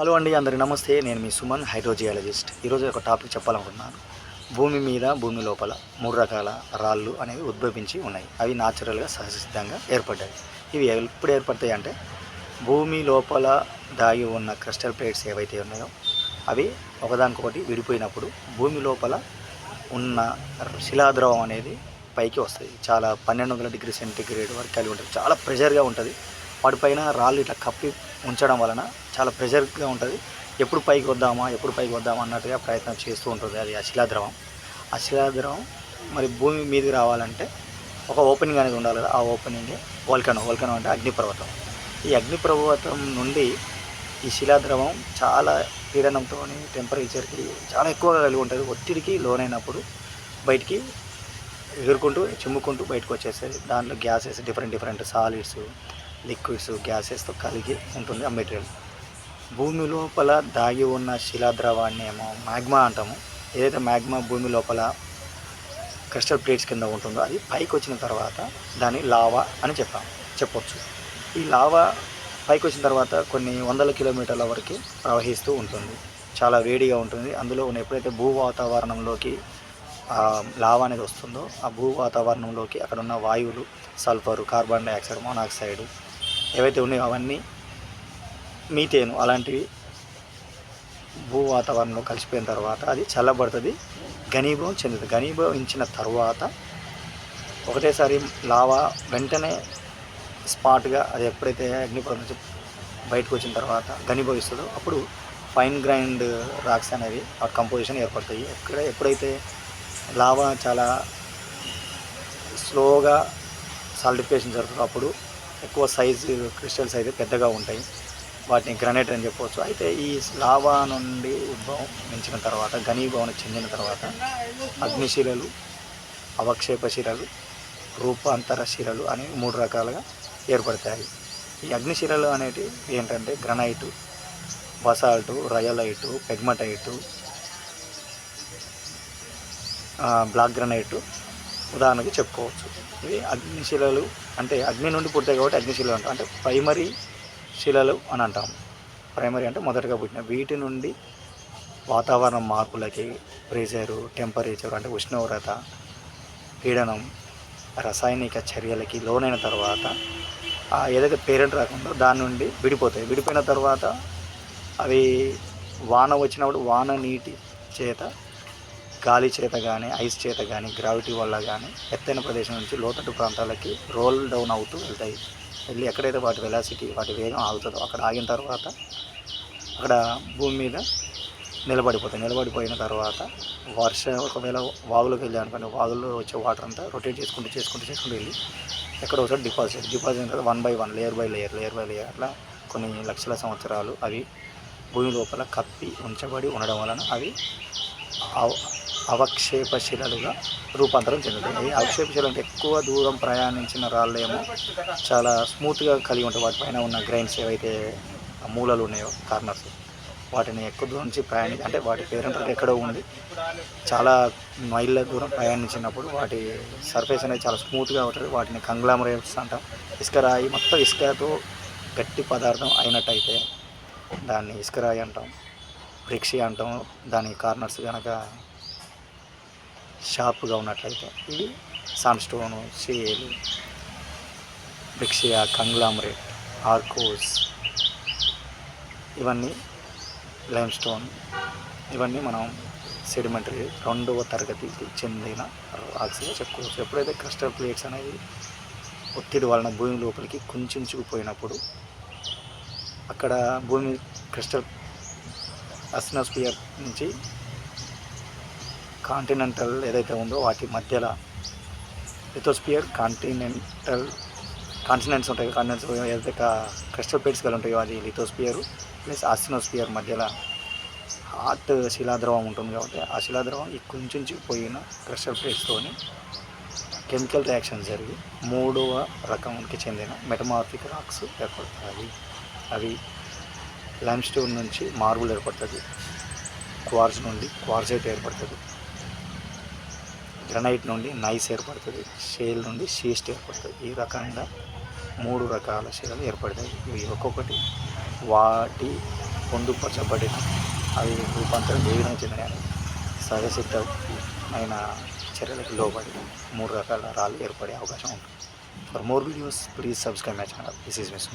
Hello అండి అందరి నమస్తే. నేను మీ సుమన్ హైడ్రోజియాలజిస్ట్. ఈరోజు ఒక టాపిక్ చెప్పాలనుకుంటున్నాను. భూమి మీద భూమి లోపల మూడు రకాల రాళ్ళు అనేవి ఉద్భవించి ఉన్నాయి. అవి న్యాచురల్గా సహజసిద్ధంగా ఏర్పడ్డాయి. ఇవి ఎప్పుడు ఏర్పడతాయి అంటే భూమి లోపల దాగి ఉన్న క్రిస్టల్ ప్లేట్స్ ఏవైతే ఉన్నాయో అవి ఒకదానికొకటి విడిపోయినప్పుడు భూమి లోపల ఉన్న శిలాద్రవం అనేది పైకి వస్తుంది. చాలా పన్నెండు వందల డిగ్రీ సెంటిగ్రేడ్ వరకు కలిగి ఉంటుంది. చాలా ప్రెషర్గా ఉంటుంది. వాటిపైన రాళ్ళు ఇట్లా కప్పి ఉంచడం వలన చాలా ప్రెషర్గా ఉంటుంది. ఎప్పుడు పైకి వద్దామా ఎప్పుడు పైకి వద్దామా అన్నట్టుగా ప్రయత్నం చేస్తూ ఉంటుంది అది ఆ శిలాద్రవం ఆ శిలాద్రవం మరి భూమి మీదకి రావాలంటే ఒక ఓపెనింగ్ అనేది ఉండాలి ఆ ఓపెనింగ్ వల్కనం వల్కనం అంటే అగ్నిపర్వతం. ఈ అగ్నిపర్వతం నుండి ఈ శిలాద్రవం చాలా పీడనంతో టెంపరేచర్కి చాలా ఎక్కువగా కలిగి ఉంటుంది. ఒత్తిడికి లోనైనప్పుడు బయటికి ఎగురుకుంటూ చిమ్ముకుంటూ బయటకు వచ్చేస్తుంది. దాంట్లో gases different different solids liquids గ్యాసెస్తో కలిగి ఉంటుంది ఆ మెటీరియల్. భూమి లోపల దాగి ఉన్న శిలాద్రవాన్ని ఏమో మ్యాగ్మా అంటాము. ఏదైతే మ్యాగ్మా భూమి లోపల క్రిస్టల్ ప్లేట్స్ కింద ఉంటుందో అది పైకి వచ్చిన తర్వాత దాన్ని లావా అని చెప్పాం చెప్పొచ్చు. ఈ లావా పైకి వచ్చిన తర్వాత కొన్ని వందల కిలోమీటర్ల వరకు ప్రవహిస్తూ ఉంటుంది. చాలా వేడిగా ఉంటుంది. అందులో ఉన్న ఎప్పుడైతే భూ వాతావరణంలోకి లావా అనేది వస్తుందో ఆ భూ వాతావరణంలోకి అక్కడ ఉన్న వాయువులు సల్ఫర్ కార్బన్ డైఆక్సైడ్ మోనాక్సైడ్ ఏవైతే ఉన్నాయో అవన్నీ మీతేను అలాంటివి భూ వాతావరణంలో కలిసిపోయిన తర్వాత అది చల్లబడుతుంది ఘనీభవం చెందుతుంది. ఘనీభవించిన తర్వాత ఒకటేసారి లావా వెంటనే స్పాట్గా అది ఎప్పుడైతే అగ్నిపర్వతం నుంచి బయటకు వచ్చిన తర్వాత ఘనీభవిస్తుందో అప్పుడు ఫైన్ గ్రైండ్ రాక్స్ అనేవి ఆ కంపోజిషన్ ఏర్పడతాయి. ఎక్కడ ఎప్పుడైతే లావా చాలా స్లోగా సాలిడిఫికేషన్ జరుగుతుందో అప్పుడు ఎక్కువ సైజు క్రిస్టల్స్ అయితే పెద్దగా ఉంటాయి. వాటిని గ్రనైట్ అని చెప్పవచ్చు అయితే ఈ లావా నుండి ఉద్భవం మించిన తర్వాత ఘనీభవన చెందిన తర్వాత అగ్నిశిలలు అవక్షేప శిలలు రూపాంతర శిలలు అని మూడు రకాలుగా ఏర్పడతాయి. ఈ అగ్నిశిలలు అనేటివి ఏంటంటే గ్రనైటు బసాల్టు రయలైటు పెగ్మటైటు బ్లాక్ గ్రనైటు ఉదాహరణకి చెప్పుకోవచ్చు. ఇవి అగ్నిశిలలు అంటే అగ్ని నుండి పుట్టాయి కాబట్టి అగ్నిశిలలు అంటాం. అంటే ప్రైమరీ శిలలు అని అంటాం. ప్రైమరీ అంటే మొదటగా పుట్టిన వీటి నుండి వాతావరణ మార్పులకి ప్రెషరు టెంపరేచర్ అంటే ఉష్ణోగ్రత పీడనం రసాయనిక చర్యలకి లోనైన తర్వాత ఆ ఏదైతే పేరెంట్ రాకుండా దాని నుండి విడిపోతాయి. విడిపోయిన తర్వాత అవి వాన వచ్చినప్పుడు వాన నీటి చేత గాలి చేత కానీ ఐస్ చేత కానీ గ్రావిటీ వల్ల కానీ ఎత్తైన ప్రదేశం నుంచి లోతట్టు ప్రాంతాలకి రోల్ డౌన్ అవుతూ వెళ్తాయి. వెళ్ళి ఎక్కడైతే వాటి వెలాసిటీ వాటి వేగం ఆగుతుందో అక్కడ ఆగిన తర్వాత అక్కడ భూమి మీద నిలబడిపోతాయి. నిలబడిపోయిన తర్వాత వర్షం ఒకవేళ వాగులోకి వెళ్ళి అనుకోండి వాగులో వచ్చే వాటర్ అంతా రొటేట్ చేసుకుంటూ చేసుకుంటూ చేసుకుంటూ వెళ్ళి ఎక్కడ ఒకసారి డిపాజిట్ డిపాజిట్ అయిన తర్వాత one by one layer by layer layer by layer అట్లా కొన్ని లక్షల సంవత్సరాలు అవి భూమి లోపల కప్పి ఉంచబడి ఉండడం వలన అవి అవక్షేప శిలలుగా రూపాంతరం చెందుతాయి ఈ అవక్షేప శిలలు అంటే ఎక్కువ దూరం ప్రయాణించిన రాళ్ళేమో చాలా స్మూత్గా కలిగి ఉంటాయి వాటిపైన ఉన్న గ్రైన్స్ ఏవైతే మూలలు ఉన్నాయో కార్నర్స్ వాటిని ఎక్కువ దూరం నుంచి ప్రయాణి అంటే వాటి పేరెంట్ ఎక్కడో ఉంది. చాలా మైళ్ళ దూరం ప్రయాణించినప్పుడు వాటి సర్ఫేస్ అనేది చాలా స్మూత్గా ఉంటుంది. వాటిని కంగ్లామరేట్స్ అంటాం. ఇసుక రాయి మొత్తం ఇసుకతో గట్టి పదార్థం అయినట్టయితే దాన్ని ఇసుక రాయి అంటాం. బ్రిక్షి అంటాం. దాని కార్నర్స్ కనుక షార్ప్గా ఉన్నట్లయితే ఇవి sandstone shale breccia conglomerate arkose ఇవన్నీ లైమ్ స్టోన్ ఇవన్నీ మనం సెడిమెంటరీ రెండవ తరగతికి చెందిన రాక్స్గా చెప్పుకోవచ్చు ఎప్పుడైతే క్రిస్టల్ ప్లేట్స్ అనేవి ఒత్తిడి వలన భూమి లోపలికి కుంచుకుపోయినప్పుడు అక్కడ భూమి క్రిస్టల్ అస్నోస్పియర్ నుంచి కాంటినెంటల్ ఏదైతే ఉందో వాటి మధ్యలో లిథోస్పియర్ కాంటినెంటల్ కాంటినెంట్స్ ఉంటాయి కాంటినెంట్స్ ఏదైతే క్రిస్టల్ ప్లేట్స్ కలిగి ఉంటాయో అది లిథోస్పియర్ ప్లస్ ఆస్టినోస్పియర్ మధ్యలో హాట్ శిలాద్రవం ఉంటుంది కాబట్టి ఆ శిలాద్రవం ఈ కుంచుకుపోయిన క్రిస్టల్ ప్లేట్స్తోని కెమికల్ రియాక్షన్ జరిగి మూడవ రకంకి చెందిన మెటమార్ఫిక్ రాక్స్ ఏర్పడతాయి. అవి లైమ్ స్టోన్ నుంచి మార్బుల్ ఏర్పడుతుంది క్వార్జ్ నుండి క్వార్జైట్ ఏర్పడుతుంది గ్రనైట్ నుండి నైస్ ఏర్పడుతుంది షేల్ నుండి షీస్ట్ ఏర్పడుతుంది. ఈ రకంగా మూడు రకాల శిలలు ఏర్పడతాయి. ఇవి ఒక్కొక్కటి వాటి పొందుపరచబడిన అవి రూపాంతరం ఏ విధంగా చెందినాయని సహజసిద్ధ చర్యలకు లోబడి మూడు రకాల రాళ్ళు ఏర్పడే అవకాశం ఉంటుంది. For more videos please subscribe my channel this is miss